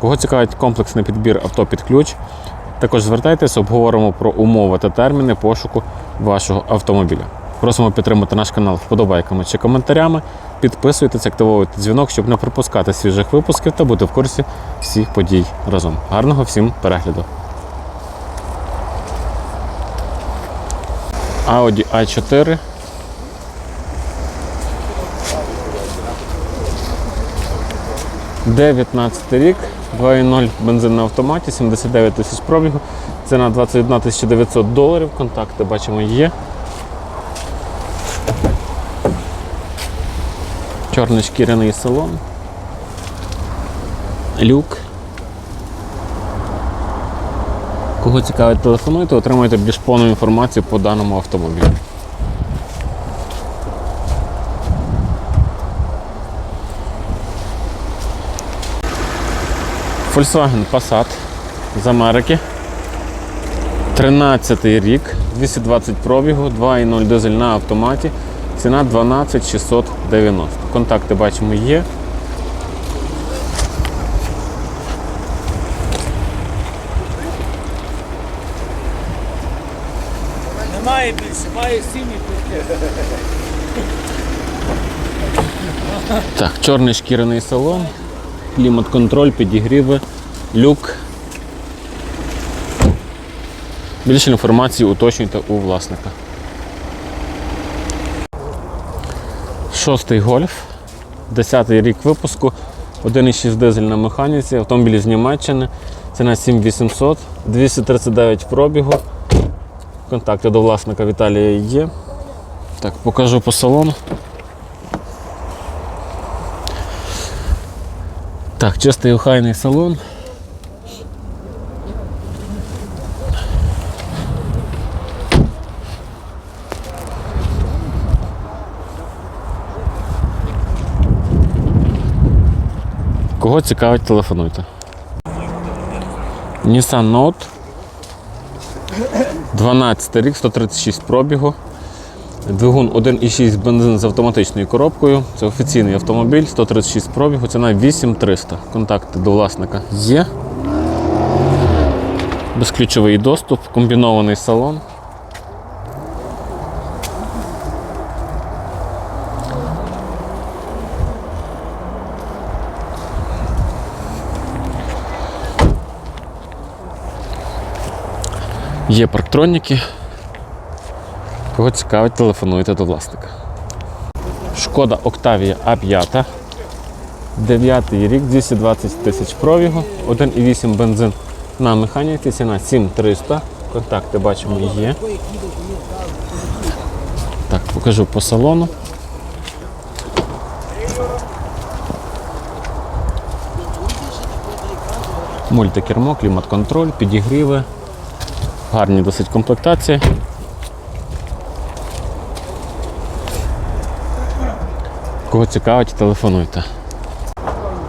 Кого цікавить комплексний підбір авто під ключ, також звертайтесь, обговоримо про умови та терміни пошуку вашого автомобіля. Просимо підтримати наш канал вподобайками чи коментарями. Підписуйтесь, активовуйте дзвінок, щоб не пропускати свіжих випусків та бути в курсі всіх подій разом. Гарного всім перегляду! Audi A4 19 рік, 2.0 бензин на автоматі, 79 тисяч пробігу, ціна 21 тисяча 900 доларів, контакти бачимо є. Чорний шкіряний салон. Люк. Кого цікавить, телефонуйте, отримуєте більш повну інформацію по даному автомобілю. Volkswagen Passat з Америки. 13 рік, 220 пробігу, 2.0 дизель на автоматі. Ціна 12 690. Контакти бачимо є. Немає більше, має сім'ї. Так, чорний шкіряний салон, клімат-контроль, підігріви, люк. Більше інформації уточнюйте у власника. Шостий гольф, 10-й рік випуску, 1,6 дизель на механіці, автомобіль з Німеччини, ціна 7800, 239 пробігу. Контакти до власника Віталія є. Так, покажу по салону. Так, чистий охайний салон. Кого цікавить, телефонуйте. Nissan Note. 12 рік, 136 пробігу. Двигун 1,6 бензин з автоматичною коробкою. Це офіційний автомобіль, 136 пробігу, ціна 8300. Контакти до власника є. Безключовий доступ, комбінований салон. Є парктроніки. Кого цікавить, телефонуйте до власника. Шкода Octavia A5. 9 рік, 220 тисяч пробігу, 1,8 бензин на механіці, ціна 7300. Контакти бачимо є. Так, покажу по салону. Мультикермо, клімат-контроль, підігріви. Гарні досить комплектації. Кого цікавить, телефонуйте.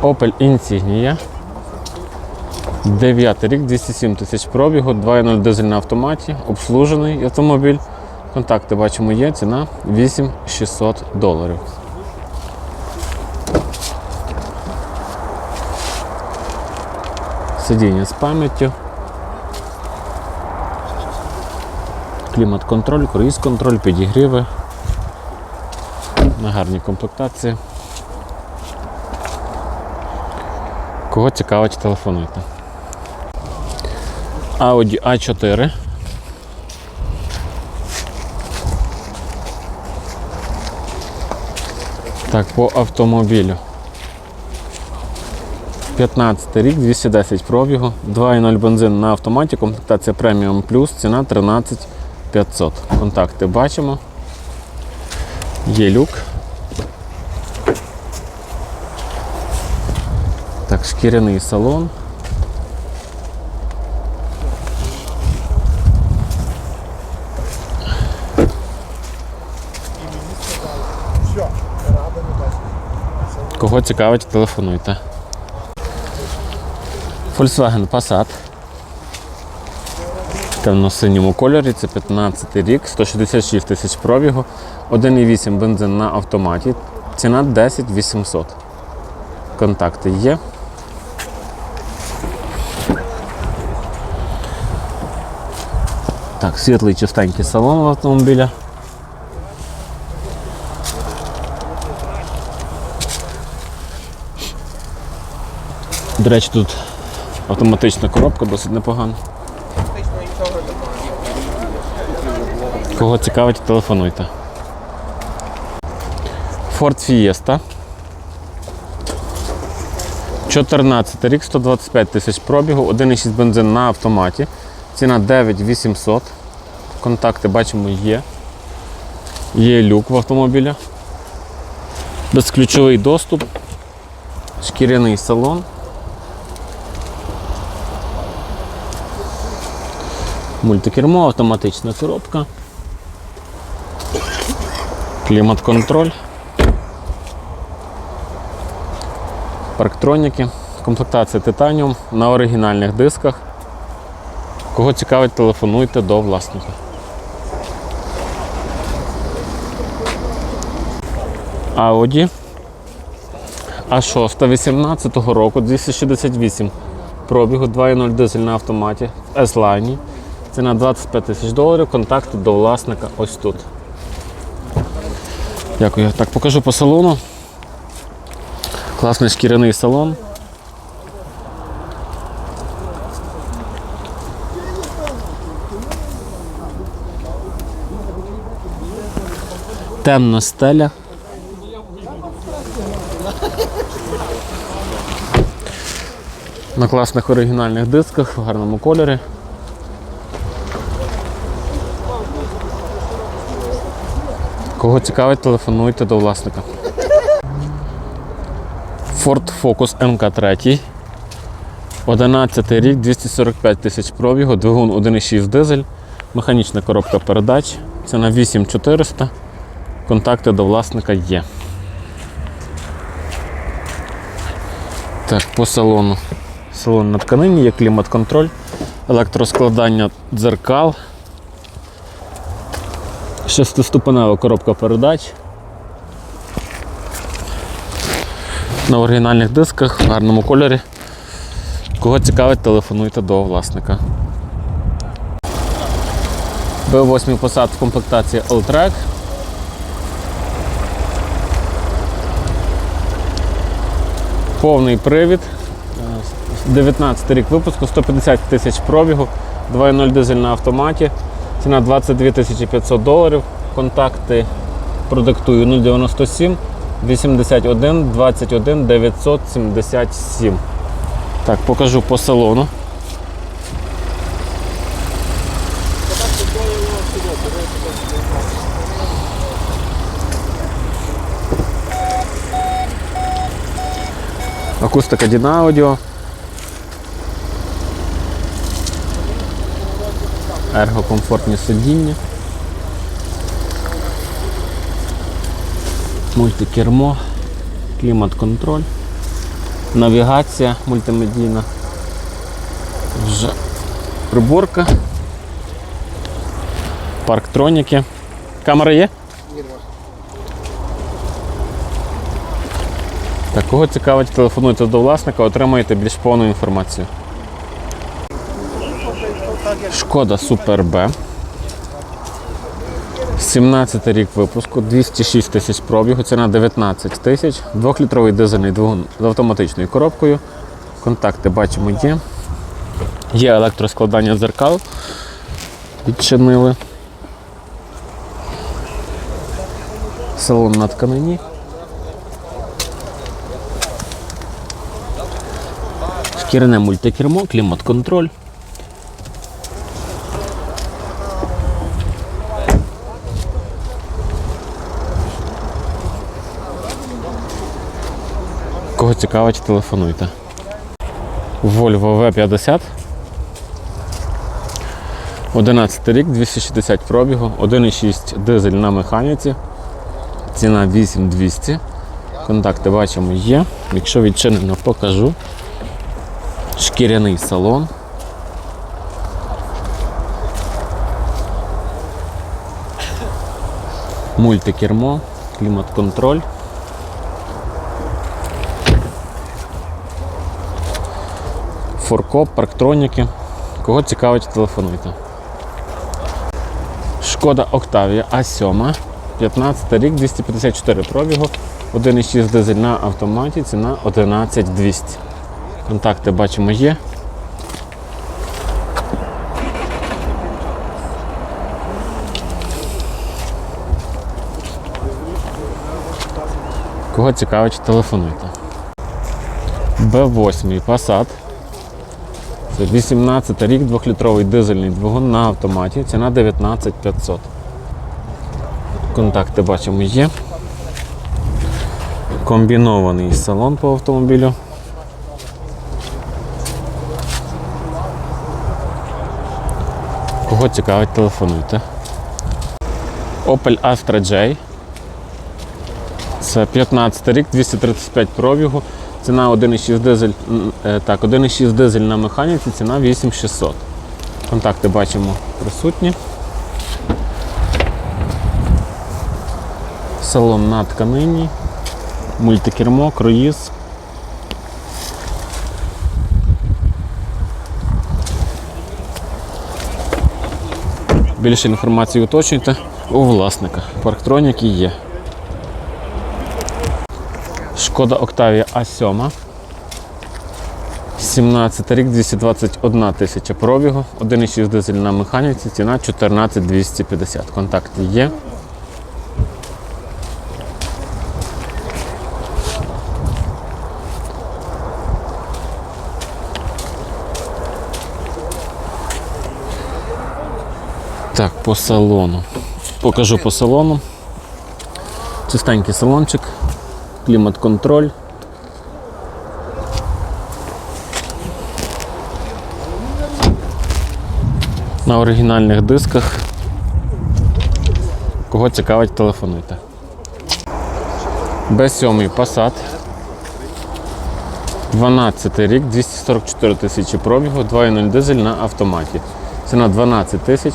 Opel Insignia. 9 рік, 207 тисяч пробігу, 2.0 дизель на автоматі, обслужений автомобіль. Контакти бачимо є, ціна 8600 доларів. Сидіння з пам'яттю. Клімат-контроль, круїз-контроль, підігріви. На гарній комплектації. Кого цікавить, телефонуйте. Audi A4. Так, по автомобілю. 15 рік, 210 пробігу, 2.0 бензин на автоматі, комплектація Premium Plus, ціна 13 500. Контакти бачимо. Є люк. Так, шкіряний салон. Кого цікавить, телефонуйте. Volkswagen Passat. Темно-синьому кольорі, це 15 рік, 166 тисяч пробігу, 1,8 бензин на автоматі. Ціна 10 800. Контакти є. Так, світлий чистенький салон в автомобіля. До речі, тут автоматична коробка досить непогана. Кого цікавить, телефонуйте. Ford Fiesta. 14 рік, 125 тисяч пробігу, 1,6 бензин на автоматі. Ціна 9800. Контакти бачимо є. Є люк в автомобіля. Безключовий доступ. Шкіряний салон. Мультикермо, автоматична коробка. Клімат-контроль. Парктроніки. Комплектація титаніум на оригінальних дисках. Кого цікавить, телефонуйте до власника. Audi А6 18 року 268 пробігу 2.0 дизель на автоматі в S-Line. Ціна 25 тисяч доларів. Контакти до власника ось тут. Дякую. Так, покажу по салону. Класний шкіряний салон. Темна стеля. На класних оригінальних дисках в гарному кольорі. Кого цікавить, телефонуйте до власника. Ford Focus MK3. 11 рік, 245 тисяч пробігу, двигун 1,6 дизель, механічна коробка передач. Ціна 8400. Контакти до власника є. Так, по салону. Салон на тканині, є клімат-контроль, електроскладання дзеркал, шестиступенева коробка передач. На оригінальних дисках, в гарному кольорі. Кого цікавить, телефонуйте до власника. B8 посад в комплектації Alltrack. Повний привід. Е, 19 рік випуску, 150 тисяч пробігу, 2.0 дизель на автоматі. Ціна 22 тисячі 500 доларів. Контакти продиктую 097 81 21 977. Так, покажу по салону. Акустика Дінаудіо. Ергокомфортні сидіння. Мультикермо, клімат-контроль, навігація мультимедійна. Вже приборка. Парктроніки. Камера є? Так, кого цікавить, телефонуйте до власника, отримаєте більш повну інформацію. Шкода Супер Б. 17 рік випуску, 206 тисяч пробігу, ціна 19 тисяч, 2-літровий дизельний двигун з автоматичною коробкою. Контакти бачимо є. Є електроскладання дзеркал. Відчинили. Салон на тканині. Шкіряне мультикермо, клімат-контроль. Кого цікавить, телефонуйте. Volvo V50. 11 рік, 260 пробігу, 1,6 дизель на механіці. Ціна 8200. Контакти бачимо є. Якщо відчинено, покажу. Шкіряний салон. Мультикермо, клімат-контроль. Форкоп, парктроніки. Кого цікавить, телефонуйте. Шкода Octavia А7, 15 рік, 254 пробігу, 1,6 дизель на автоматі, ціна 11200. Контакти бачимо є. Кого цікавить, телефонуйте. Б8 Passat. Це 18 рік, 2-літровий дизельний двигун на автоматі. Ціна 19500. Контакти бачимо є. Комбінований салон по автомобілю. Кого цікавить, телефонуйте. Opel Astra J. Це 15 рік, 235 пробігу. Ціна 1,6 дизель, е, так, 1,6 дизель на механіці, ціна 8600. Контакти бачимо присутні. Салон на тканині, мультикермо, круїз. Більше інформації уточнюйте у власника. Парктроніки є. Шкода Октавія А7. 17 рік, 221 тисяча пробігу, 1,6 дизель на механіці, ціна 14 250. Контакти є. Так, по салону. Покажу по салону. Чистенький салончик, клімат-контроль. На оригінальних дисках. Кого цікавить, телефонуйте. Б7 Passat. 12 рік, 244 тисячі пробігу, 2.0 дизель на автоматі. Ціна 12 тисяч.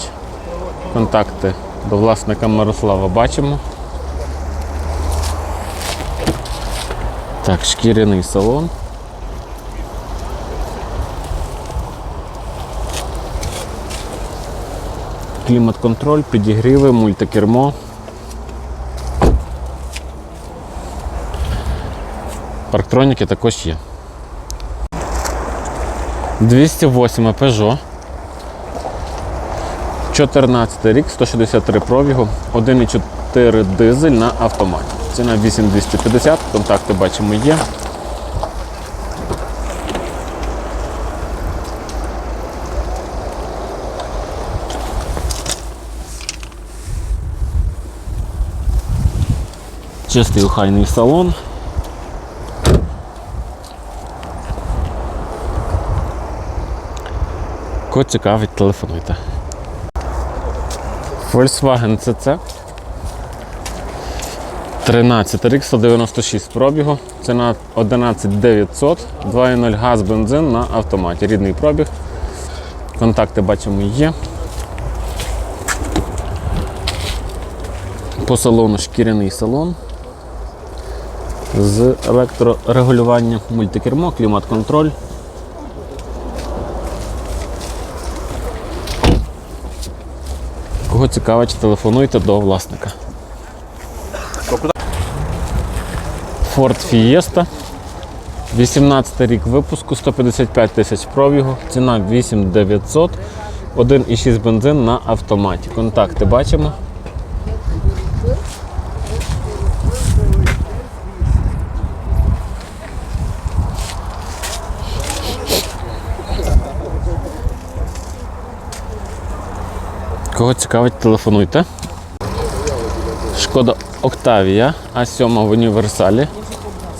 Контакти до власника Мирослава бачимо. Так, шкіряний салон. Клімат-контроль, підігріви, мультикермо. Парктроніки також є. 208 Peugeot. 14 рік, 163 пробігу, 1,4 дизель на автоматі. Ціна 8250, контакти бачимо є. Чистий охайний салон. Кого цікавить, телефонуйте. Volkswagen CC. 13 рік, 196 пробігу. Ціна 11900, 2.0 газ, бензин на автоматі. Рідний пробіг. Контакти бачимо є. По салону шкіряний салон. З електрорегулюванням, мультикермо, клімат-контроль. Кого цікавить, телефонуйте до власника. Ford Fiesta. 18 рік випуску, 155 тисяч пробігу, ціна 8900, 1,6 бензин на автоматі. Контакти бачимо. Кого цікавить, телефонуйте. Шкода Octavia А7 в універсалі.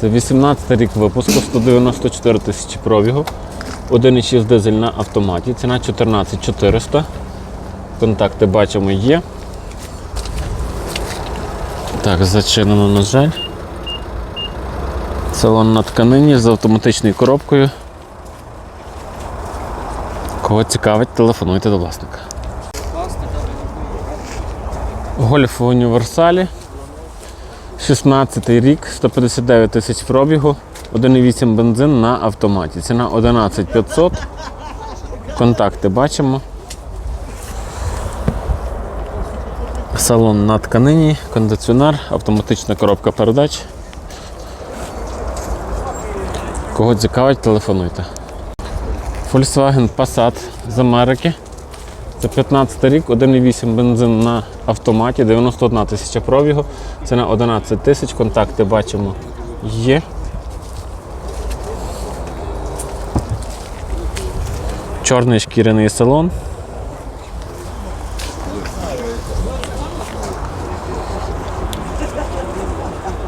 Це 18 рік випуску, 194 тисячі пробігу. 1,6 дизель на автоматі. Ціна 14400. Контакти бачимо є. Так, зачинено, на жаль. Салон на тканині з автоматичною коробкою. Кого цікавить, телефонуйте до власника. Гольф в універсалі. 16 рік, 159 тисяч пробігу, 1,8 бензин на автоматі. Ціна 11 500. Контакти бачимо. Салон на тканині, кондиціонер, автоматична коробка передач. Кого цікавить, телефонуйте. Volkswagen Passat з Америки. Це 15 рік, 1,8 бензин на автоматі, 91 тисяча пробігу. Ціна 11 тисяч, контакти бачимо є. Чорний шкіряний салон.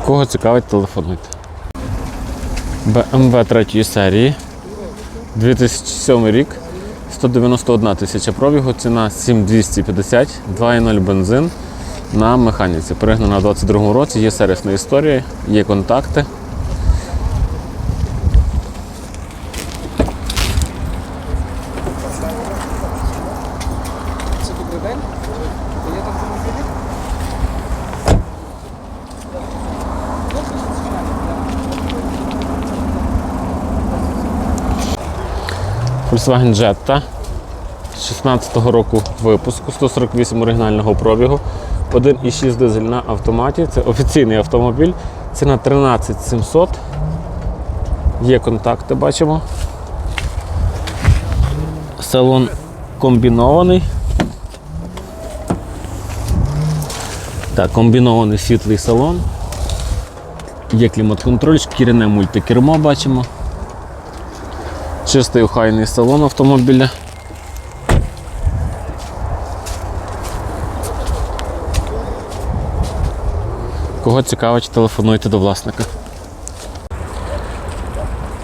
Кого цікавить, телефонуйте. BMW 3 серії. 2007 рік. 191 тисяча пробігу, ціна 7250, 2.0 бензин на механіці. Пригнана у 22 році, є сервісна історія, є контакти. Це добрий день. Я там Volkswagen Jetta 16-го року випуску, 148 оригінального пробігу, 1,6 дизель на автоматі. Це офіційний автомобіль. Ціна 13 700. Є контакти, бачимо. Салон комбінований. Так, комбінований світлий салон. Є клімат-контроль, шкіряне мультикермо бачимо. Чистий охайний салон автомобіля. Кого цікавить, телефонуйте до власника.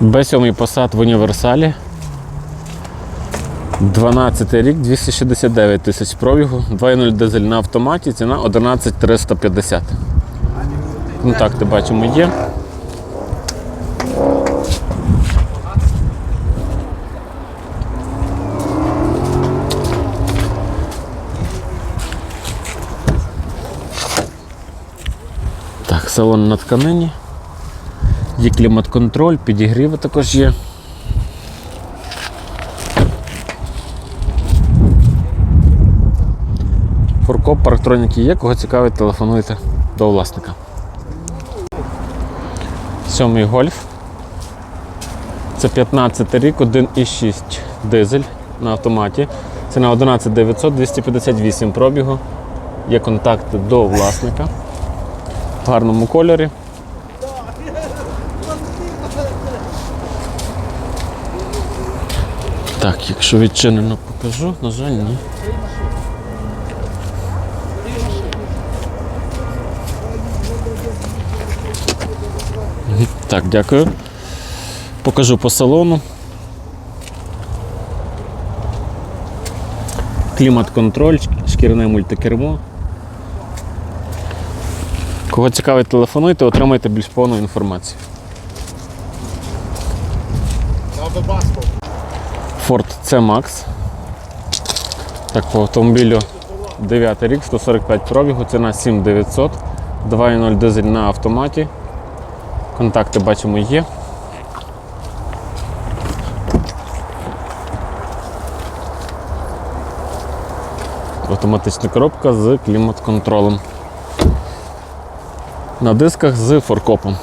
Б7 Passat в універсалі. 12 рік, 269 тисяч пробігу, 2.0 дизель на автоматі, ціна 11 350. Контакти бачимо є. Так, салон на тканині. Є клімат-контроль, підігріви також є. Фуркоп, парктроніки є, кого цікавить, телефонуйте до власника. Сьомий гольф. Це 15 рік, 1,6 дизель на автоматі. Ціна 11 900, 258 пробігу. Є контакти до власника гарному кольорі. Так, якщо відчинено покажу, на жаль, ні. Так, дякую. Покажу по салону. Клімат-контроль, шкіряне мультикермо. Кого цікавить, телефонуйте, отримайте більш повну інформацію. Ford C-Max. Так, по автомобілю 9 рік, 145 пробігу, ціна 7900, 2.0 дизель на автоматі. Контакти бачимо є. Автоматична коробка з клімат-контролем. На дисках з форкопом.